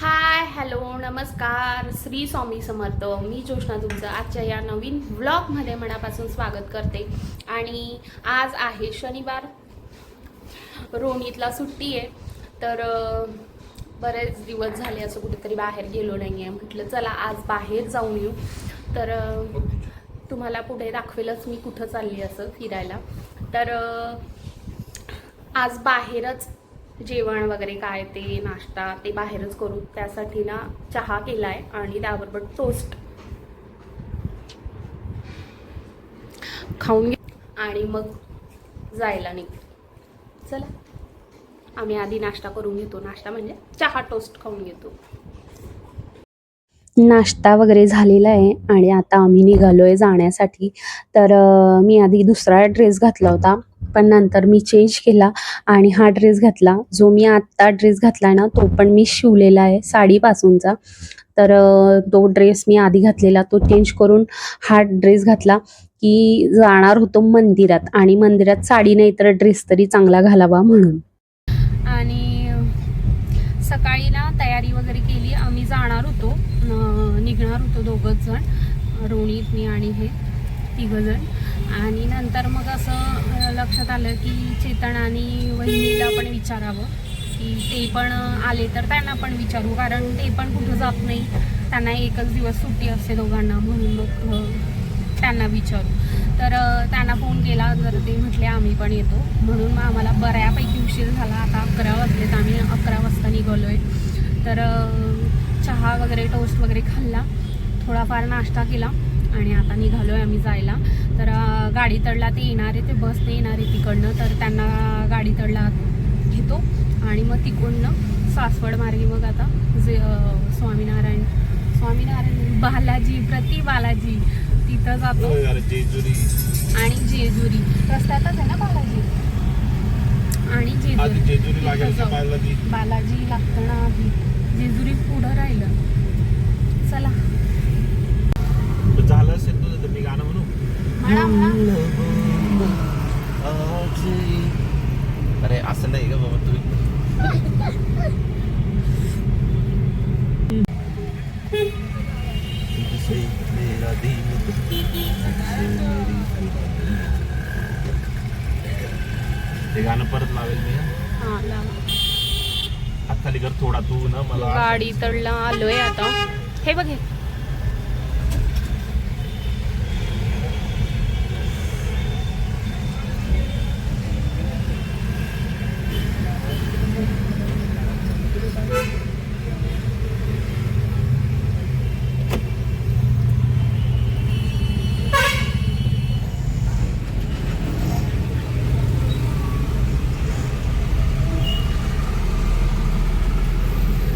Hi hello नमस्कार. श्री स्वामी समर्थ. मी जोशना तुमचं आजच्या या नवीन व्लॉगमध्ये मनापासून स्वागत करते. आणि आज आहे शनिवार. रोणीतला सुट्टी आहे. तर बरेच दिवस झाले असं कुठेतरी बाहेर गेलो नाही आहे म्हटलं चला आज बाहेर जाऊन येऊ. तर तुम्हाला पुढे दाखवेलच मी कुठं चालली असं फिरायला. तर आज बाहेरच जेवण वगैरे काय ते नाश्ता ते बाहेरच करू त्यासाठी ना चहा केलाय आणि त्याबरोबर टोस्ट खाऊन घे. आणि मग जायला निघतो चला. आम्ही आधी नाश्ता करून घेतो. नाश्ता म्हणजे चहा टोस्ट खाऊन घेतो. नाश्ता वगैरे झालेला आहे आणि आता आम्ही निघालो आहे जाण्यासाठी. तर मी आधी दुसरा ड्रेस घातला होता. पण नंतर मी चेंज केला आणि हा ड्रेस घातला. जो मी आत्ता ड्रेस घातला ना तो पण मी शिवलेला आहे साडीपासूनचा. तर तो ड्रेस मी आधी घातलेला तो चेंज करून हा ड्रेस घातला की जाणार होतो मंदिरात आणि मंदिरात साडी नाही तर ड्रेस तरी चांगला घालावा म्हणून. आणि सकाळी ना तयारी वगैरे केली आम्ही जाणार होतो. निघणार होतो दोघंच जण रोणीत मी आणि हे तिघं जण. आणि नंतर मग असं लक्षात आलं की चेतन आणि वहिनीला पण विचारावं की ते पण आले तर त्यांना पण विचारू कारण ते पण कुठं जात नाही. त्यांना एकच दिवस सुट्टी असते दोघांना म्हणून मग त्यांना विचारू. तर त्यांना फोन केला तर ते म्हटले आम्ही पण येतो. म्हणून मग आम्हाला बऱ्यापैकी उशीर झाला. आता अकरा वाजलेत आम्ही अकरा वाजता निघालो आहे तर चहा वगैरे टोस्ट वगैरे खाल्ला. थोडाफार नाश्ता केला. आणि आता निघालो आहे आम्ही जायला. तर गाडी तडला ते येणार आहे ते बसने येणार आहे तिकडनं. तर त्यांना गाडी तडला घेतो. आणि मग तिकडनं सासवड मार्गे मग आता जे स्वामीनारायण स्वामीनारायण बालाजी प्रति बालाजी तिथं जातो. आणि जेजुरी. रस्त्यातच आहे ना बालाजी? आणि जेजुरी. बालाजी? लागतं ना आधी. जेजुरी पुढं राहिलं. चला. झालं असेल तुझं तर मी गाणं म्हणू अरे असं नाही का बाबा तुम्ही तुझसे मेरा दिल तुझसे मेरी ते गाणं परत लावेल मी हं. हा. हात खाली कर थोडा तू ना मला गाडी तडला आलोय आता हे बघ हे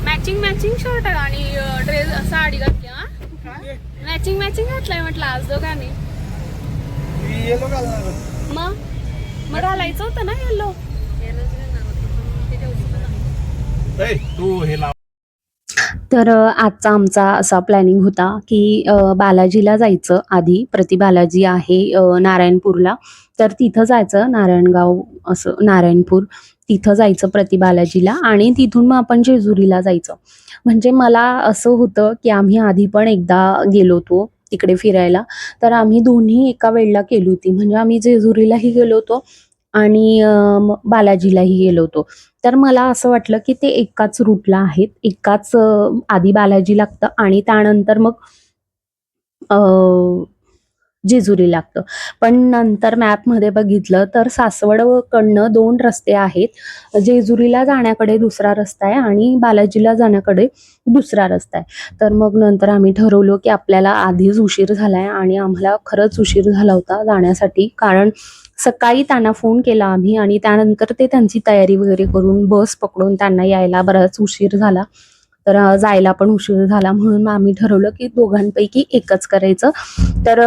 मॅचिंग मॅचिंग शर्ट आणि ड्रेस साडी घातली हा मॅचिंग घातलाय म्हटलं आज दोघांनी. मग? मग घालायचं होतं ना येल्लो ए, तू हे लाव. तर आजचा आमचा असा प्लॅनिंग होता की बालाजीला जायचं आधी. प्रति बालाजी आहे नारायणपूरला. तर तिथं जायचं नारायणगाव असं नारायणपूर. तिथं जायचं प्रति बालाजीला आणि तिथून मग आपण जेजुरीला जायचं. म्हणजे मला असं होतं की आम्ही आधी पण एकदा गेलो होतो. तिकडे फिरायला. तर आम्ही दोन्ही एका वेळेला केली होती. म्हणजे आम्ही जेजुरीलाही गेलो होतो आणि बालाजीलाही गेलो होतो. तर मला असं वाटलं की ते एकाच रूटला आहेत. एकाच आधी बालाजी लागतं आणि त्यानंतर मग अ, जेजुरी लागतं. पण नंतर मॅपमध्ये बघितलं तर सासवडकडनं दोन रस्ते आहेत. जेजुरीला जाण्याकडे दुसरा रस्ता आहे आणि बालाजीला जाण्याकडे दुसरा रस्ता आहे. तर मग नंतर आम्ही ठरवलं की आपल्याला आधीच उशीर झाला आहे आणि आम्हाला खरंच उशीर झाला होता जाण्यासाठी. कारण सकाळी त्यांना फोन केला आम्ही आणि त्यानंतर ते त्यांची तयारी वगैरे करून बस पकडून त्यांना यायला बराच उशीर झाला. तर जायला पण उशीर झाला म्हणून आम्ही ठरवलं की दोघांपैकी एकच करायचं. तर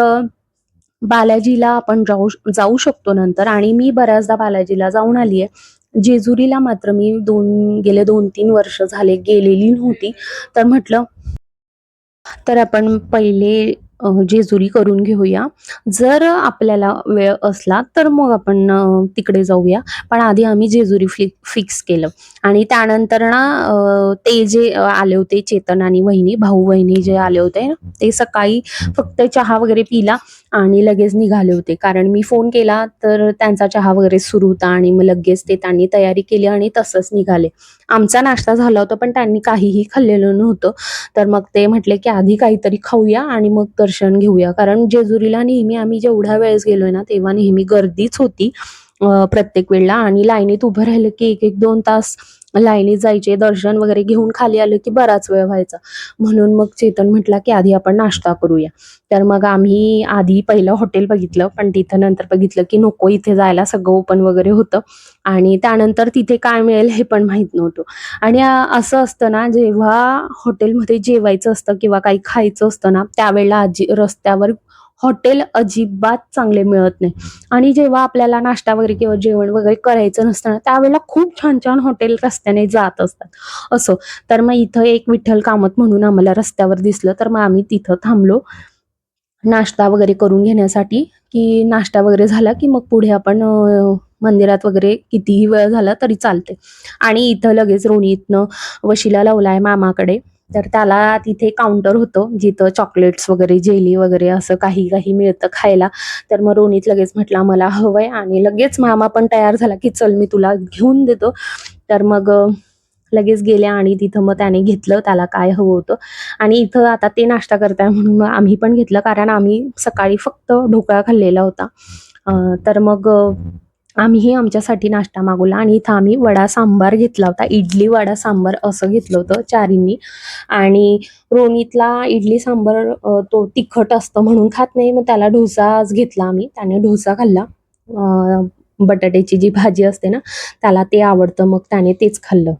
बालाजीला आपण जाऊ जाऊ शकतो नंतर. आणि मी बऱ्याचदा बालाजीला जाऊन आली आहे जेजुरीला मात्र मी दोन गेले दोन तीन वर्ष झाले गेलेली नव्हती. तर म्हटलं तर आपण पहिले जेजुरी करून घेऊया. जर आपल्याला वेळ असला तर मग आपण तिकडे जाऊया. पण आधी आम्ही जेजुरी फिक्स केलं आणि त्यानंतर ना ते जे आले होते चेतन आणि वहिनी, भाऊ वहिनी जे आले होते, ते सकाळी फक्त चहा वगैरे पिला आणि लगेच निघाले होते. कारण मी फोन केला तर त्यांचा चहा वगैरे सुरू होता आणि मग लगेच ते त्यांनी तयारी केली आणि तसंच निघाले. आमचा नाश्ता झाला होता, पण त्यांनी काहीही खाल्लेलं नव्हतं. तर मग ते म्हटले, की आधी काहीतरी खाऊया आणि मग दर्शन घेऊया. कारण जेजुरीला नेहमी आम्ही जेवढ्या वेळेस गेलोय ना, तेव्हा नेहमी गर्दीच होती प्रत्येक वेळेला आणि लाईनीत उभं राहिलं, की 1-1, 2 तास लाईनीत जायचे. दर्शन वगैरे घेऊन खाली आलं, की बराच वेळ व्हायचा. म्हणून मग चेतन म्हटला, की आधी आपण नाश्ता करूया. तर मग आम्ही आधी पहिलं हॉटेल बघितलं, पण तिथं नंतर बघितलं, की नको इथे जायला सगळं ओपन वगैरे होतं आणि त्यानंतर तिथे काय मिळेल हे पण माहीत नव्हतं. आणि असं असतं ना, जेव्हा हॉटेलमध्ये जेवायचं असतं किंवा काही खायचं असतं ना, त्यावेळेला आजी रस्त्यावर हॉटेल अजिबात चांगले मिळत नाही आणि जेव्हा आपल्याला नाश्ता वगैरे किंवा जेवण वगैरे करायचं नसतं ना, त्यावेळेला खूप छान-छान हॉटेल रस्त्याने जात असतात, असं. तर मग इथं एक विठ्ठल कामत म्हणून आम्हाला रस्त्यावर दिसलं, तर मग आम्ही तिथं थांबलो. नाश्ता वगैरे करून घेण्यासाठी, की नाश्ता वगैरे झाला, की मग पुढे आपण मंदिरात वगैरे कितीही वेळ झाला तरी चालते. आणि इथं लगेच रोणीतनं वशिला लावलाय मामाकडे. तर त्याला तिथे काउंटर होतं, जिथं चॉकलेट्स वगैरे, जेली वगैरे असं काही-काही मिळतं खायला. तर मग रोनीत लगेच म्हटला, "मला हवंय" आणि लगेच मामा पण तयार झाला, की "चल मी तुला घेऊन देतो." तर मग लगेच गेले आणि तिथं मग त्याने घेतलं त्याला काय हवं होतं आणि इथं आता ते नाश्ता करताय म्हणून मग आम्ही पण घेतलं, कारण आम्ही सकाळी फक्त ढोकळा खाल्लेला होता. तर मग आम्हीही आमच्यासाठी नाश्ता मागवला आणि इथं आम्ही वडा सांबार घेतला होता. इडली, वडा, सांबार असं घेतलं होतं चारींनी आणि रोनीतला इडली सांबार तो तिखट असतं म्हणून खात नाही, मग त्याला डोसाच घेतला आम्ही. त्याने डोसा खाल्ला. बटाट्याची जी भाजी असते ना, त्याला ते आवडतं, मग त्याने तेच खाल्लं.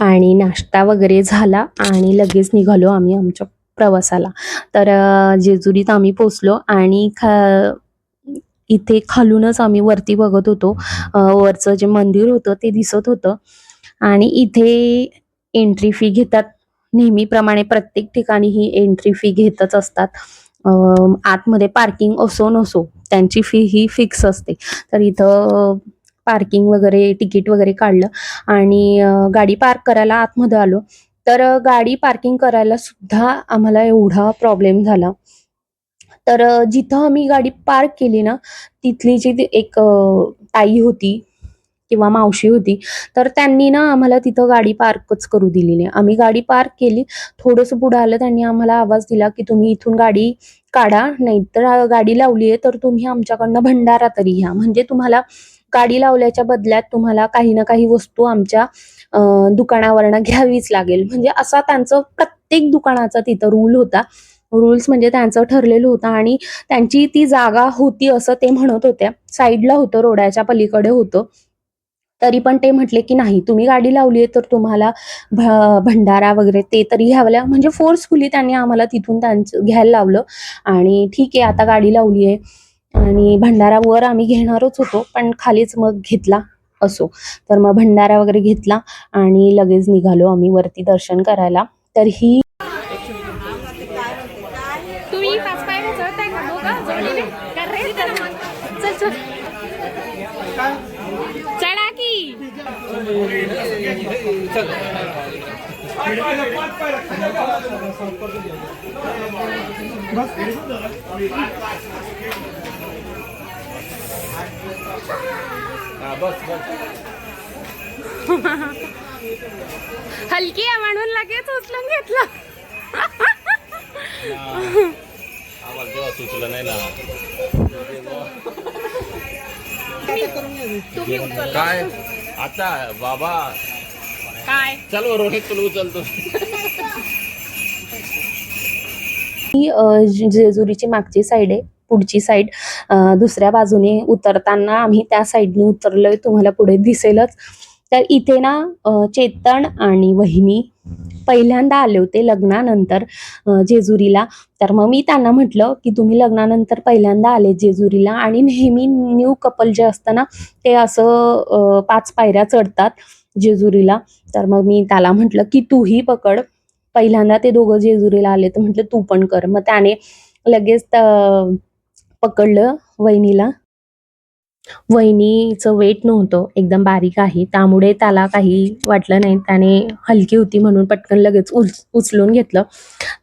आणि नाश्ता वगैरे झाला आणि लगेच निघालो आम्ही आमच्या प्रवासाला. तर जेजुरीत आम्ही पोचलो आणि खा इथे खालूनच आम्ही वरती बघत होतो. वरचं जे मंदिर होतं ते दिसत होतं आणि इथे एंट्री फी घेतात. नेहमीप्रमाणे प्रत्येक ठिकाणी ही एंट्री फी घेतच असतात. आतमध्ये पार्किंग असो नसो, त्यांची फी ही फिक्स असते. तर इथं पार्किंग वगैरे, तिकीट वगैरे काढलं आणि गाडी पार्क करायला आतमध्ये आलो. तर गाडी पार्किंग करायला सुद्धा आम्हाला एवढा प्रॉब्लेम झाला. तर जिथं आम्ही गाडी पार्क केली ना, तिथली जी एक ताई होती किंवा मावशी होती, तर त्यांनी ना आम्हाला तिथं गाडी पार्कच करू दिली नाही. आम्ही गाडी पार्क केली, थोडंसं पुढं आलं, त्यांनी आम्हाला आवाज दिला, की "तुम्ही इथून गाडी काढा, नाहीतर गाडी लावली आहे, तर तुम्ही आमच्याकडनं भंडारा तरी घ्या. म्हणजे तुम्हाला गाडी लावल्याच्या बदल्यात तुम्हाला काही ना काही वस्तू आमच्या दुकानावरनं घ्यावीच लागेल." म्हणजे असा त्यांचं प्रत्येक दुकानाचा तिथं रूल होता. रूल्स म्हणजे त्यांचं ठरलेलं होतं आणि त्यांची ती जागा होती असं ते म्हणत होत्या. साईडला होतं, रोडाच्या पलीकडे होतं. तरी पण ते म्हटले, की "नाही, तुम्ही गाडी लावली आहे, तर तुम्हाला भंडारा वगैरे ते तरी घ्यावं म्हणजे फोर्सफुली त्यांनी आम्हाला तिथून त्यांचं घ्यायला लावलं आणि ठीक आहे, आता गाडी लावली आहे आणि भंडारा वर आम्ही घेणारच होतो, पण खालीच मग घेतला असो. तर मग भंडारा वगैरे घेतला आणि लगेच निघालो आम्ही वरती दर्शन करायला. तर ही तुम्ही पाच पायऱ्या चढताय का दोघं जोडीने का रे चल चल चढा की हा, बस बस. हलकी आहे म्हणून लगेच उचलून घेतलं. आम्हाला तेव्हा सुचलं नाही ना. काय? आता बाबा काय? चल रोहित तुला उचलतो. ही जेजुरीची मागची साईड आहे पुढची साईड दुसऱ्या बाजूने उतरताना आम्ही त्या साईडने उतरलोय तुम्हाला पुढे दिसेलच. तर इथे ना चेतन आणि वहिनी पहिल्यांदा आले होते लग्नानंतर जेजुरीला. तर मग मी त्यांना म्हटलं की तुम्ही लग्नानंतर पहिल्यांदा आले जेजुरीला आणि नेहमी न्यू कपल जे असतं ना ते असं अ, पाच पायऱ्या चढतात. जेजुरीला. तर मग मी त्याला म्हटलं की तूही पकड. पहिल्यांदा ते दोघं जेजुरीला आले तर म्हटलं तू पण कर. मग त्याने लगेच पकडलं वहिनीला. वहिनीचं वेट नव्हतं एकदम बारीक आहे. त्यामुळे त्याला काही वाटलं नाही. त्याने हलकी होती म्हणून पटकन लगेच उच उचलून घेतलं.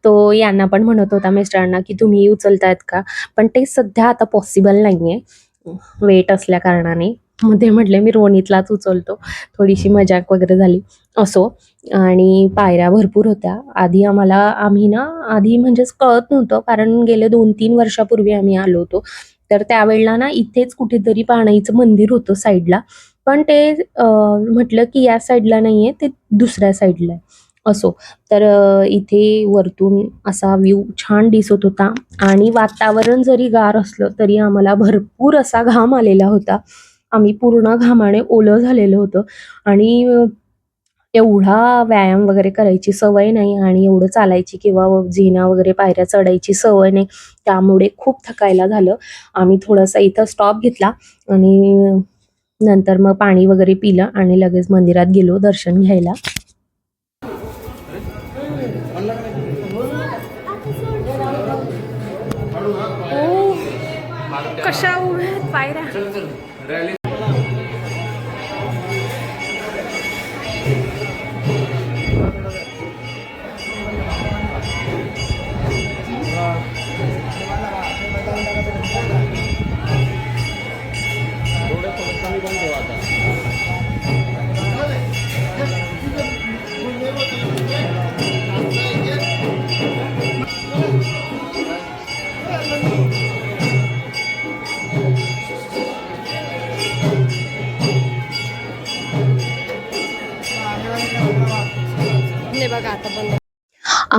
तो यांना पण म्हणत होता मिस्टरांना की तुम्ही उचलतायत का? पण ते सध्या आता पॉसिबल नाही आहे वेट असल्या कारणाने. मग ते म्हटले मी रोनीतलाच उचलतो. थोडीशी मजाक वगैरे झाली. असो. आणि पायऱ्या भरपूर होत्या. आधी आम्हाला आम्ही ना आधी म्हणजेच कळत नव्हतं कारण गेले दोन तीन वर्षापूर्वी आम्ही आलो होतो. तर त्यावेळेला ना इथेच कुठेतरी पाणाईचं मंदिर होतं साईडला. पण ते म्हटलं की या साईडला नाही आहे ते दुसऱ्या साईडला आहे. असो. तर इथे वरतून असा व्ह्यू छान दिसत होता. आणि वातावरण जरी गार असलं तरी आम्हाला भरपूर असा घाम आलेला होता. आम्ही पूर्ण घामाने ओलं झालेलं होतं. आणि एवढा व्यायाम वगैरे करायची सवय नाही आणि एवढं चालायची किंवा झिना वगैरे पायऱ्या चढायची सवय नाही त्यामुळे खूप थकायला झालं. आम्ही थोडासा इथं स्टॉप घेतला आणि नंतर मग पाणी वगैरे पिलं आणि लगेच मंदिरात गेलो दर्शन घ्यायला.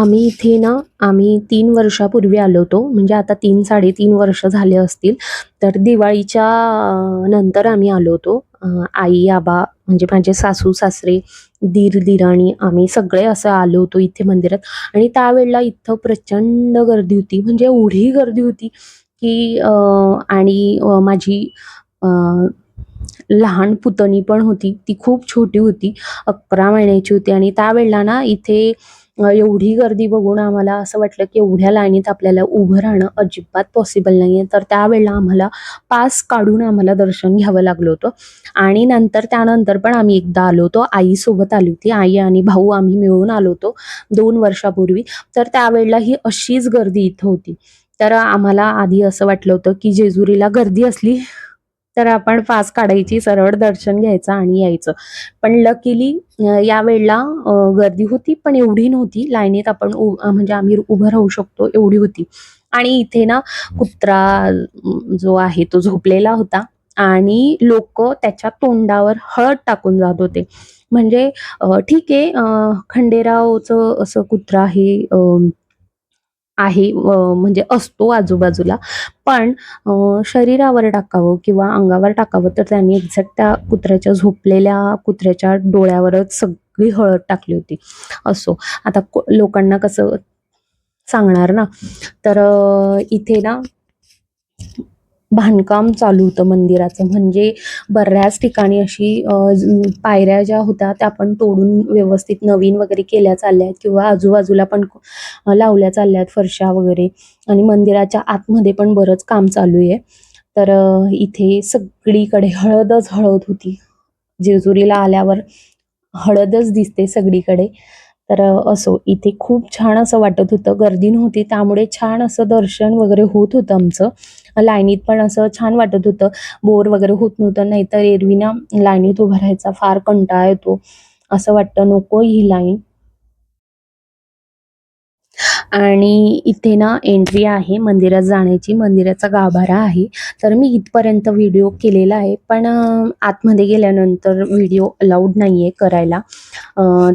आम्ही इथे ना आम्ही तीन वर्षापूर्वी आलो होतो. म्हणजे आता तीन साडेतीन वर्ष झाले असतील. तर दिवाळीच्या नंतर आम्ही आलो होतो. आई आबा म्हणजे माझे सासू सासरे दीर दिराणी आम्ही सगळे असं आलो होतो इथे मंदिरात. आणि त्यावेळेला इथं प्रचंड गर्दी होती. म्हणजे एवढी गर्दी होती की आणि माझी लहान पुतणी पण होती. ती खूप छोटी होती. अकरा महिन्याची होती. आणि त्यावेळेला ना इथे एवढी गर्दी बघून आम्हाला असं वाटलं की एवढ्या लाईनीत आपल्याला उभं राहणं अजिबात पॉसिबल नाही आहे तर त्यावेळेला आम्हाला पास काढून आम्हाला दर्शन घ्यावं लागलं होतं. आणि नंतर त्यानंतर पण आम्ही एकदा आलो होतो. आईसोबत आली होती. आई आणि भाऊ आम्ही मिळून आलो होतो दोन वर्षापूर्वी. तर त्यावेळेला ही अशीच गर्दी इथं होती. तर आम्हाला आधी असं वाटलं होतं की जेजुरीला गर्दी असली तर आपण फास काढायची सरळ दर्शन घ्यायचं आणि यायचं. पण लकीली या वेळेला गर्दी होती पण एवढी नव्हती. लाईनीत आपण म्हणजे आम्ही उभं राहू शकतो एवढी होती. आणि इथे ना कुत्रा जो आहे तो झोपलेला होता. आणि लोक त्याच्या तोंडावर हळद टाकून जात होते. म्हणजे ठीक आहे खंडेरावचं असं कुत्रा हे आहे म्हणजे असतो आजूबाजूला. पण शरीरावर टाकावं किंवा अंगावर टाकावं तर त्यांनी एक्झॅक्ट त्या कुत्र्याच्या झोपलेल्या कुत्र्याच्या डोळ्यावरच सगळी हळद टाकली होती. असो. आता को- लोकांना कसं सांगणार ना? तर इथे ना बांधकाम चालू होतं मंदिराचं. म्हणजे बऱ्याच ठिकाणी अशी पायऱ्या ज्या होत्या त्या पण तोडून व्यवस्थित नवीन वगैरे केल्या चालल्या आहेत किंवा आजूबाजूला पण लावल्या चालल्या आहेत फरशा वगैरे. आणि मंदिराच्या आतमध्ये पण बरंच काम चालू आहे. तर इथे सगळीकडे हळदच हळद होती. जेजुरीला आल्यावर हळदच दिसते सगळीकडे. तर असो इथे खूप छान असं वाटत होतं. गर्दी नव्हती त्यामुळे छान असं दर्शन वगैरे होत होतं आमचं. लाईनीत पण असं छान वाटत होतं. बोर वगैरे होत नव्हतं नाहीतर एरवी ना लाईनीत उभं राहायचा फार कंटाळा येतो. असं वाटतं नको ही लाईन. आणि इथे ना एंट्री आहे मंदिरात जाण्याची मंदिराचा गाभारा आहे. तर मी इथपर्यंत व्हिडिओ केलेला आहे पण आतमध्ये गेल्यानंतर व्हिडिओ अलाउड नाही आहे करायला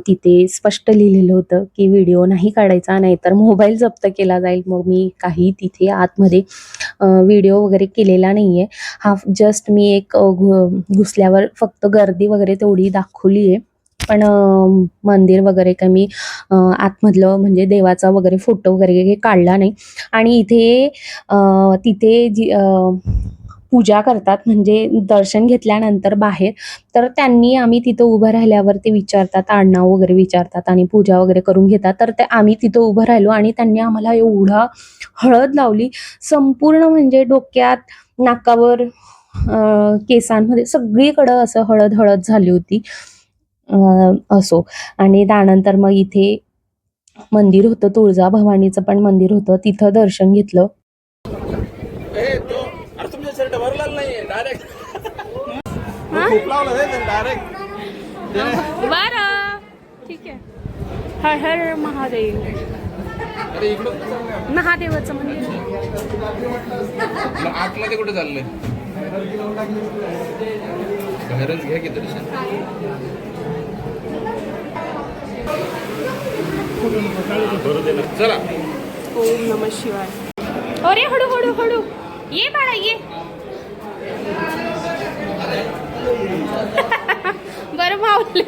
तिथे स्पष्ट लिहिलेलं होतं की व्हिडिओ नाही काढायचा नाहीतर मोबाईल जप्त केला जाईल. मग मी काही तिथे आतमध्ये व्हिडिओ वगैरे केलेला नाही आहे हा जस्ट मी एक घु- घुसल्यावर फक्त गर्दी वगैरे तेवढी दाखवली आहे पण मंदिर वगैरे काही मी आतमधलं म्हणजे देवाचा वगैरे फोटो वगैरे काही काढला नाही. आणि इथे तिथे जी पूजा करतात म्हणजे दर्शन घेतल्यानंतर बाहेर तर त्यांनी आम्ही तिथं उभं राहिल्यावर ते विचारतात आडनाव वगैरे विचारतात आणि पूजा वगैरे करून घेतात. तर ते आम्ही तिथं उभं राहिलो आणि त्यांनी आम्हाला एवढा हळद लावली संपूर्ण म्हणजे डोक्यात नाकावर केसांमध्ये सगळीकडं असं हळद हळद झाली होती. असो. आणि त्यानंतर मग इथे मंदिर होतं तुळजा भवानीचं पण मंदिर होतं. तिथं दर्शन घेतलं. ए तो अरे तुमच्या शर्ट भरलेला नाहीये डायरेक्ट खूप लावलं डायरेक्ट बरं. ठीक आहे. हर हर महादेव? महादेवाचं मंदिर. आतमध्ये कुठे चाललंय? बाहेरच घ्या की दर्शन. चला. ओम नम शिवाय. अरे हळू हळू हळू. ये बाळा ये. बरं मावले.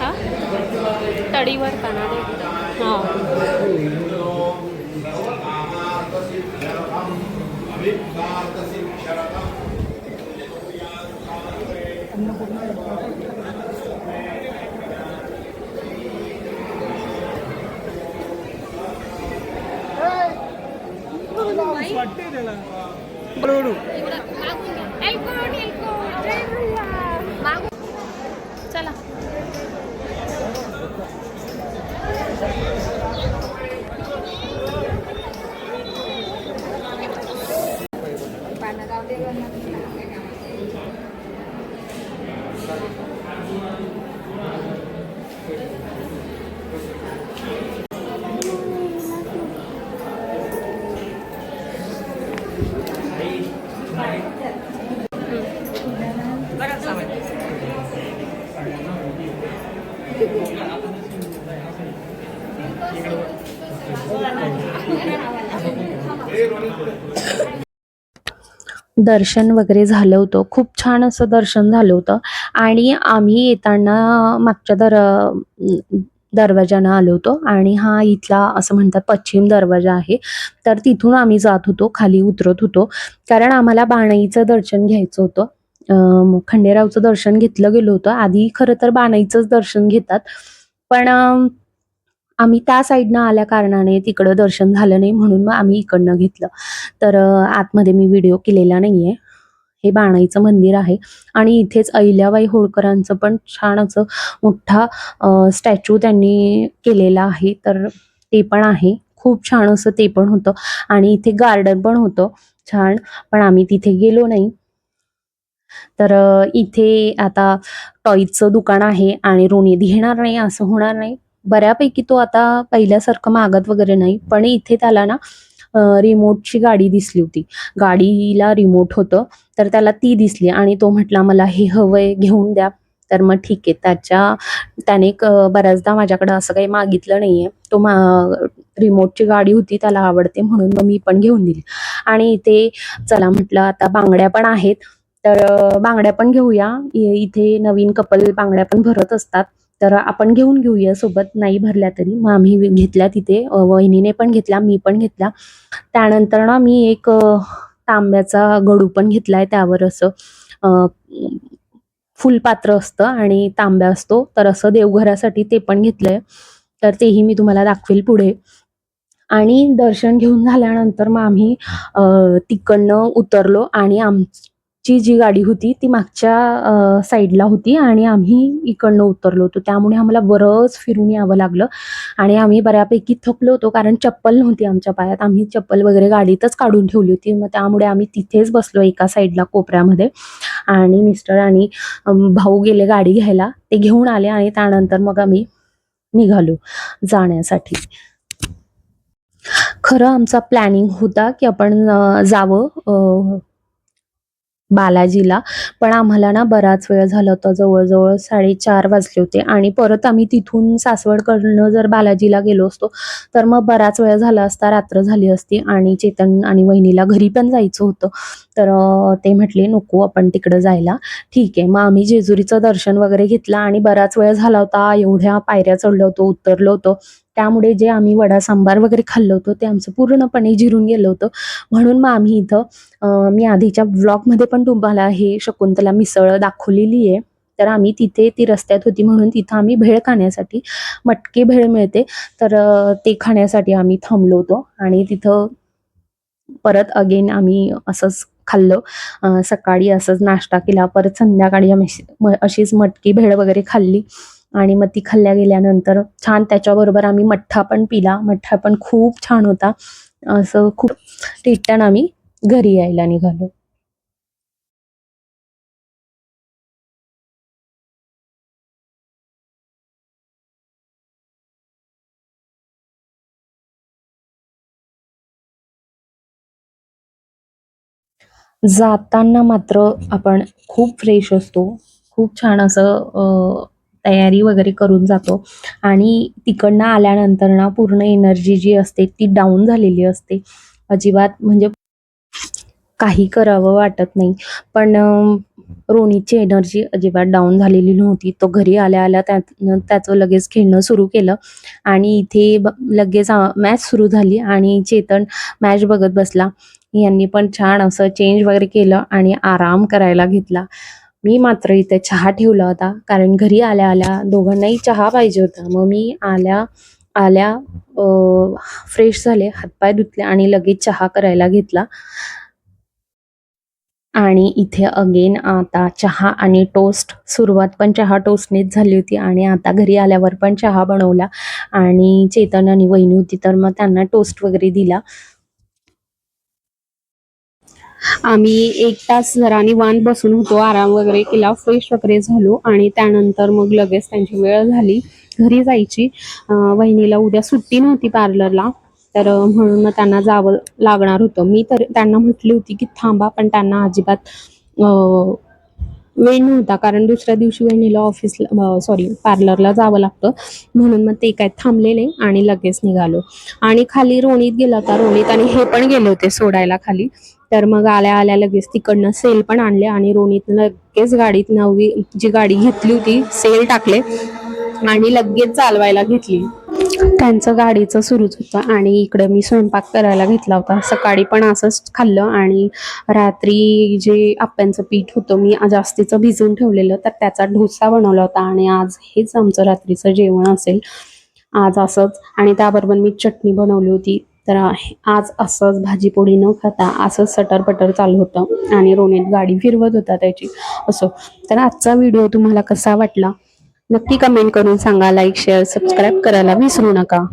हा? तडीवर काना हा. ബ്ലോഡു എൽബോഡി दर्शन वगैरे झालं होतं. खूप छान असं दर्शन झालं होतं. आणि आम्ही येताना मागच्या दर दरवाजानं आलो होतो. आणि हा इथला असं म्हणतात पश्चिम दरवाजा आहे. तर तिथून आम्ही जात होतो खाली उतरत होतो. कारण आम्हाला बाणाईचं दर्शन घ्यायचं होतं. खंडेरावचं दर्शन घेतलं गेलं होतं. आधी खरं तर बाणाईचंच दर्शन घेतात. पण आम्ही त्या साईडनं आल्या कारणाने तिकडं दर्शन झालं नाही म्हणून मग आम्ही इकडनं घेतलं. तर आतमध्ये मी व्हिडिओ केलेला नाहीये. हे बाणाईचं मंदिर आहे. आणि इथेच अहिल्याबाई होळकरांचं पण छान असं मोठा स्टॅच्यू त्यांनी केलेला आहे. तर ते पण आहे. खूप छान असं ते पण होतं. आणि इथे गार्डन पण होतं. छान. पण आम्ही तिथे गेलो नाही. तर इथे आता टॉईजचं दुकान आहे आणि रोणी घेणार नाही असं होणार नाही. बऱ्यापैकी तो आता पहिल्यासारखं मागत वगैरे नाही पण इथे त्याला ना रिमोटची गाडी दिसली होती. गाडीला रिमोट होतं तर त्याला ती दिसली आणि तो म्हटला मला हे हवंय घेऊन द्या. तर मग ठीक आहे त्याच्या त्याने क- बऱ्याचदा माझ्याकडे असं काही मागितलं नाही आहे तो मा रिमोटची गाडी होती त्याला आवडते म्हणून मग मी पण घेऊन दिली. आणि इथे चला म्हटलं आता बांगड्या पण आहेत तर बांगड्या पण घेऊया. इथे नवीन कपल बांगड्या पण भरत असतात. तर आपण घेऊन घेऊया सोबत नाही भरल्या तरी. मग आम्ही घेतल्या तिथे. वहिनीने पण घेतल्या मी पण घेतला. त्यानंतर ना मी एक तांब्याचा गडू पण घेतलाय त्यावर असं. फुलपात्र असतं आणि तांब्या असतो. तर असं देवघरासाठी ते पण घेतलंय. तर तेही मी तुम्हाला दाखवेल पुढे. आणि दर्शन घेऊन झाल्यानंतर मग आम्ही अ, तिकडनं उतरलो आणि आम ची जी गाडी होती ती मागच्या साईडला होती आणि आम्ही इकडनं उतरलो होतो. त्यामुळे आम्हाला बरंच फिरून यावं लागलं आणि आम्ही बऱ्यापैकी थकलो होतो कारण चप्पल नव्हती आमच्या पायात. आम्ही चप्पल वगैरे गाडीतच काढून ठेवली होती. मग त्यामुळे आम्ही तिथेच बसलो एका साईडला कोपऱ्यामध्ये आणि मिस्टर आणि भाऊ गेले गाडी घ्यायला. ते घेऊन आले आणि त्यानंतर मग आम्ही निघालो जाण्यासाठी. खरं आमचा प्लॅनिंग होता की आपण जावं बालाजीला. पण आम्हाला ना बराच वेळ झाला होता. जवळजवळ साडेचार वाजले होते. आणि परत आम्ही तिथून सासवडकडनं जर बालाजीला गेलो असतो तर मग बराच वेळ झाला असता रात्र झाली असती. आणि चेतन आणि वहिनीला घरी पण जायचं होतं. तर ते म्हटले नको आपण तिकडं जायला. ठीक आहे. मग आम्ही जेजुरीचं दर्शन वगैरे घेतलं आणि बराच वेळ झाला होता. एवढ्या पायऱ्या चढलो होतो उतरलो होतो. त्यामुळे जे आम्ही वडा सांबार वगैरे खाल्लं होतं ते आमचं पूर्णपणे जिरून गेलं होतं. म्हणून मग आम्ही इथं मी आधीच्या ब्लॉगमध्ये पण तुम्हाला हे शकुंतला मिसळ दाखवलेली आहे. तर आम्ही तिथे ती रस्त्यात होती म्हणून तिथं आम्ही भेळ खाण्यासाठी मटकी भेळ मिळते. तर ते खाण्यासाठी आम्ही थांबलो होतो आणि तिथं परत अगेन आम्ही असंच खाल्लं. सकाळी असंच नाश्ता केला. परत संध्याकाळी आम्ही अशीच मटकी भेळ वगैरे खाल्ली. आणि मग ती खाल्ल्या गेल्यानंतर छान त्याच्याबरोबर आम्ही मठ्ठा पण पिला. मठ्ठा पण खूप छान होता. असं खूप रिटर्न आम्ही घरी यायला निघालो. जाताना मात्र आपण खूप फ्रेश असतो. खूप छान असं तयारी वगैरे करून जातो. आणि तिकडनं आल्यानंतर ना पूर्ण एनर्जी जी असते ती डाऊन झालेली असते. अजिबात म्हणजे काही करावं वाटत नाही. पण रोणीची रोनीची एनर्जी अजिबात डाऊन झालेली नव्हती. तो घरी आल्या आल्या त्यात त्याचं लगेच खेळणं सुरू केलं. आणि इथे लगेच मॅच सुरू झाली आणि चेतन मॅच बघत बसला. यांनी पण छान असं चेंज वगैरे केलं आणि आराम करायला घेतला. मी मात्र इथे चहा ठेवला होता कारण घरी आल्या आल्या दोघांनाही चहा पाहिजे होता. मग मी आल्या आल्या फ्रेश झाले हातपाय धुतले आणि लगेच चहा करायला घेतला. आणि इथे अगेन आता चहा आणि टोस्ट सुरुवात पण चहा टोस्टनेच झाली होती आणि आता घरी आल्यावर पण चहा बनवला. आणि चेतन आणि वहिनी होती तर मग त्यांना टोस्ट वगैरे दिला. आम्ही एक तास जरा निवांत बसून होतो आराम वगैरे केला फ्रेश वगैरे झालो आणि त्यानंतर मग लगेच त्यांची वेळ झाली घरी जायची. वहिनीला उद्या सुट्टी नव्हती पार्लरला तर म्हणून मग त्यांना जावं लागणार होतं. मी तर त्यांना म्हटली होती की थांबा पण त्यांना अजिबात वेळ नव्हता कारण दुसऱ्या दिवशी वहिनीला ऑफिसला सॉरी पार्लरला जावं लागतं. म्हणून मग ते काय थांबलेले आणि लगेच निघालो. आणि खाली रोणीत गेला होता रोणीत आणि हे पण गेले होते सोडायला खाली. तर मग आल्या आल्या लगेच तिकडनं सेल पण आणले आणि रोणीत लगेच गाडीत नवी जी गाडी घेतली होती सेल टाकले आणि लगेच चालवायला घेतली. त्यांचं गाडीचं सुरूच होतं आणि इकडे मी स्वयंपाक करायला घेतला होता. सकाळी पण असंच खाल्लं आणि रात्री जे आप्यांचं पीठ होतं मी जास्तीचं भिजवून ठेवलेलं तर त्याचा डोसा बनवला होता आणि आज हेच आमचं रात्रीचं जेवण असेल. आज असंच आणि त्याबरोबर मी चटणी बनवली होती. तर आज असंच भाजीपोळी न खाता असंच सटर पटर चालू होतं आणि रोनेत गाडी फिरवत होता त्याची. असं. तर आजचा व्हिडिओ तुम्हाला कसा वाटला? नक्की कमेंट करून सांगा लाईक शेअर सबस्क्राईब करायला विसरू नका.